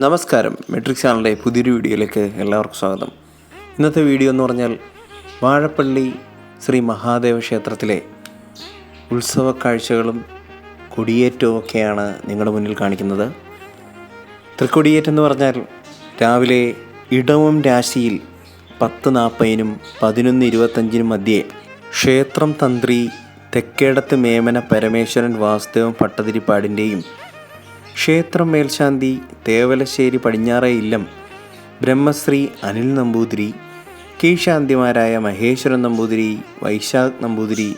നമസ്കാരം. മെട്രിക് ചാനലിന്റെ പുതിയൊരു വീഡിയോയിലേക്ക് എല്ലാവർക്കും സ്വാഗതം. ഇന്നത്തെ വീഡിയോ എന്ന് പറഞ്ഞാൽ വാഴപ്പള്ളി ശ്രീ മഹാദേവ ക്ഷേത്രത്തിലെ ഉത്സവ കാഴ്ചകളും കൊടിയേറ്റവും ഒക്കെയാണ് നിങ്ങളുടെ മുന്നിൽ കാണിക്കുന്നത്. തൃക്കൊടിയേറ്റം എന്ന് പറഞ്ഞാൽ രാവിലെ ഇടവം രാശിയിൽ പത്ത് നാൽപ്പതിനും പതിനൊന്ന് ഇരുപത്തഞ്ചിനും മധ്യേ ക്ഷേത്രം തന്ത്രി തെക്കേടത്ത് മേമന പരമേശ്വരൻ വാസുദേവൻ ഭട്ടതിരിപ്പാടിന്റെയും ക്ഷേത്രം മേൽശാന്തി തേവലശ്ശേരി പടിഞ്ഞാറേ ഇല്ലം ബ്രഹ്മശ്രീ അനിൽ നമ്പൂതിരി കീശാന്തിമാരായ മഹേശ്വരൻ നമ്പൂതിരി വൈശാഖ് നമ്പൂതിരി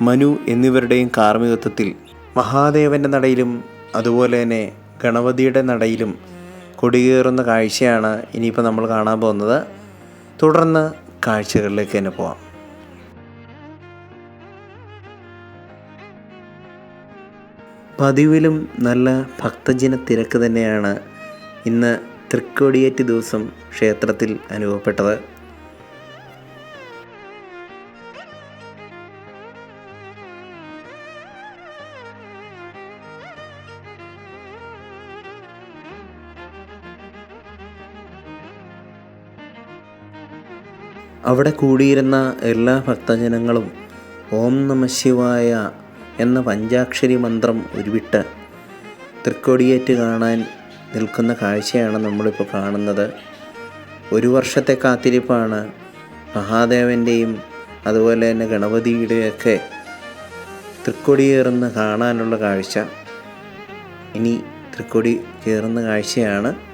മനു എന്നിവരുടെയും കാർമ്മികത്വത്തിൽ മഹാദേവന്റെ നടയിലും അതുപോലെ തന്നെ ഗണപതിയുടെ നടയിലും കൊടികേറുന്ന കാഴ്ചയാണ് ഇനിയിപ്പോൾ നമ്മൾ കാണാൻ പോകുന്നത്. തുടർന്ന് കാഴ്ചകളിലേക്ക് തന്നെ പോവാം. പതിവിലും നല്ല ഭക്തജന തിരക്ക് തന്നെയാണ് ഇന്ന് തൃക്കോടിയേറ്റ് ദിവസം ക്ഷേത്രത്തിൽ അനുഭവപ്പെട്ടത്. അവിടെ കൂടിയിരുന്ന എല്ലാ ഭക്തജനങ്ങളും ഓം നമ ശിവായ എന്ന പഞ്ചാക്ഷരി മന്ത്രം ഉരുവിട്ട് തൃക്കൊടിയേറ്റ് കാണാൻ നിൽക്കുന്ന കാഴ്ചയാണ് നമ്മളിപ്പോൾ കാണുന്നത്. ഒരു വർഷത്തെ കാത്തിരിപ്പാണ് മഹാദേവന്റെയും അതുപോലെ തന്നെ ഗണപതിയുടെയൊക്കെ തൃക്കൊടിയേറുന്ന കാണാനുള്ള കാഴ്ച. ഇനി തൃക്കൊടി കയറുന്ന കാഴ്ചയാണ്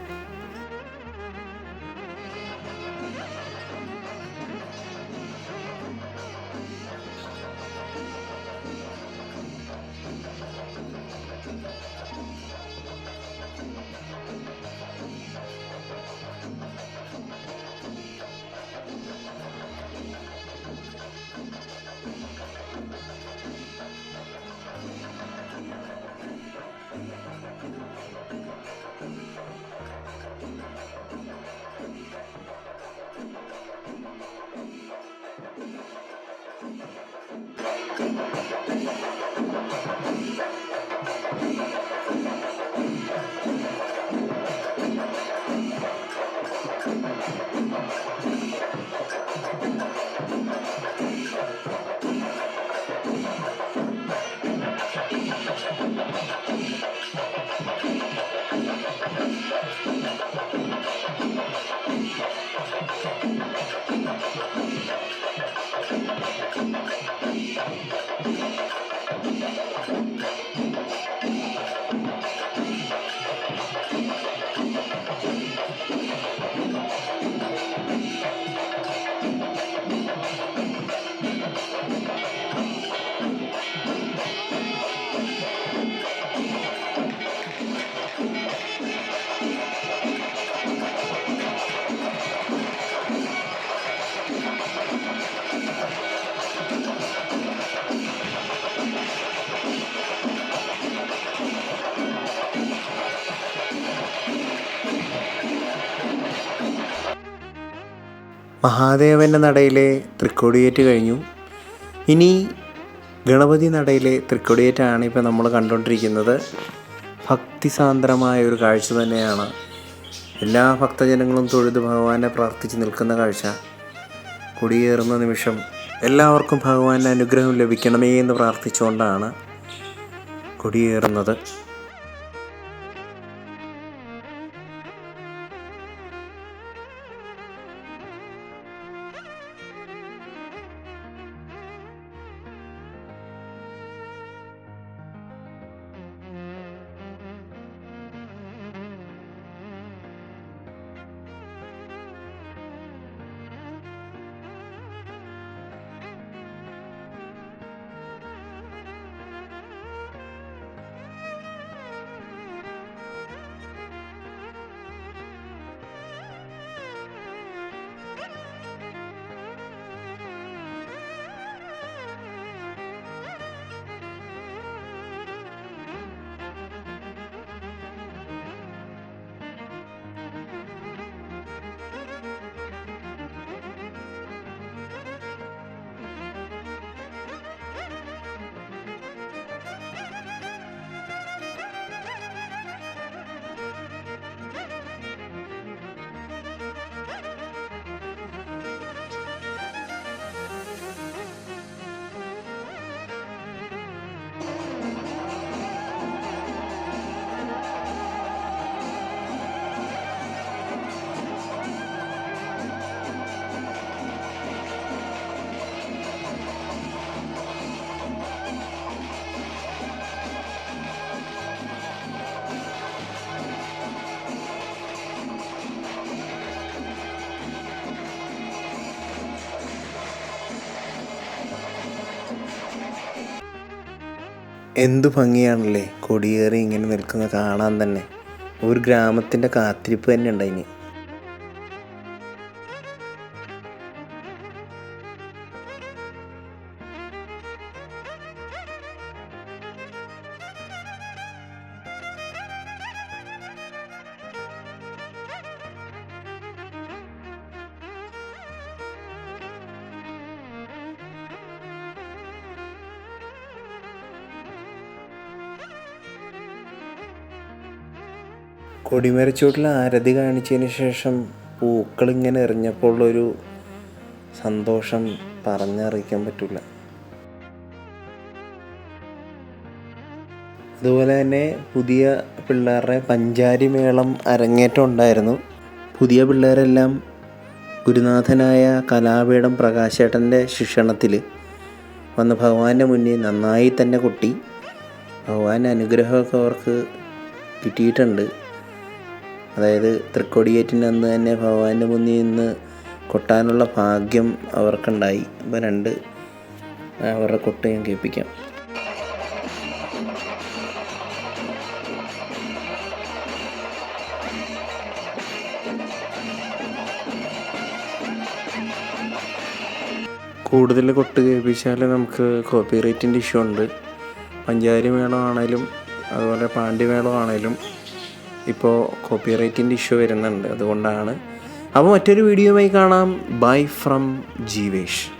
മഹാദേവന്റെ നടയിലെ തൃക്കൊടിയേറ്റ് കഴിഞ്ഞു. ഇനി ഗണപതി നടയിലെ തൃക്കൊടിയേറ്റാണ് ഇപ്പോൾ നമ്മൾ കണ്ടുകൊണ്ടിരിക്കുന്നത് ഭക്തിസാന്ദ്രമായ ഒരു കാഴ്ച തന്നെയാണ്. എല്ലാ ഭക്തജനങ്ങളും തൊഴുത് ഭഗവാനെ പ്രാർത്ഥിച്ച് നിൽക്കുന്ന കാഴ്ച. കുടിയേറുന്ന നിമിഷം എല്ലാവർക്കും ഭഗവാന്റെ അനുഗ്രഹം ലഭിക്കണമേ എന്ന് പ്രാർത്ഥിച്ചുകൊണ്ടാണ് കൊടിയേറുന്നത്. എന്തു ഭംഗിയാണല്ലേ കൊടിയേറി ഇങ്ങനെ നിൽക്കുന്നത് കാണാൻ തന്നെ. ഒരു ഗ്രാമത്തിന്റെ കാത്തിരിപ്പ് തന്നെ ഉണ്ടായിന്. കൊടിമരച്ചൂട്ടിൽ ആരതി കാണിച്ചതിന് ശേഷം പൂക്കൾ ഇങ്ങനെ എറിഞ്ഞപ്പോൾ ഒരു സന്തോഷം പറഞ്ഞറിയിക്കാൻ പറ്റില്ല. അതുപോലെ തന്നെ പുതിയ പിള്ളേരുടെ പഞ്ചാരി മേളം അരങ്ങേറ്റം ഉണ്ടായിരുന്നു. പുതിയ പിള്ളേരെല്ലാം ഗുരുനാഥനായ കലാപീഠം പ്രകാശേട്ടന്റെ ശിക്ഷണത്തിൽ വന്ന് ഭഗവാന്റെ മുന്നിൽ നന്നായി തന്നെ കൊട്ടി. ഭഗവാന്റെ അനുഗ്രഹമൊക്കെ അവർക്ക് കിട്ടിയിട്ടുണ്ട്. അതായത് തൃക്കൊടിയേറ്റിന്റെ അന്ന് തന്നെ ഭഗവാന്റെ മുന്നിൽ നിന്ന് കൊട്ടാനുള്ള ഭാഗ്യം അവർക്കുണ്ടായി. അപ്പോൾ രണ്ട് അവരുടെ കൊട്ടയും കേൾപ്പിക്കാം. കൂടുതൽ കൊട്ട് കേൾപ്പിച്ചാൽ നമുക്ക് കോപ്പി റേറ്റിന്റെ ഇഷ്യൂ ഉണ്ട്. പഞ്ചാരി മേളമാണേലും അതുപോലെ പാണ്ഡ്യമേളമാണേലും ഇപ്പോൾ കോപ്പിറൈറ്റിന്റെ ഇഷ്യൂ വരുന്നുണ്ട്. അതുകൊണ്ടാണ്. അപ്പോൾ മറ്റൊരു വീഡിയോയുമായി കാണാം. Bye from Jeevesh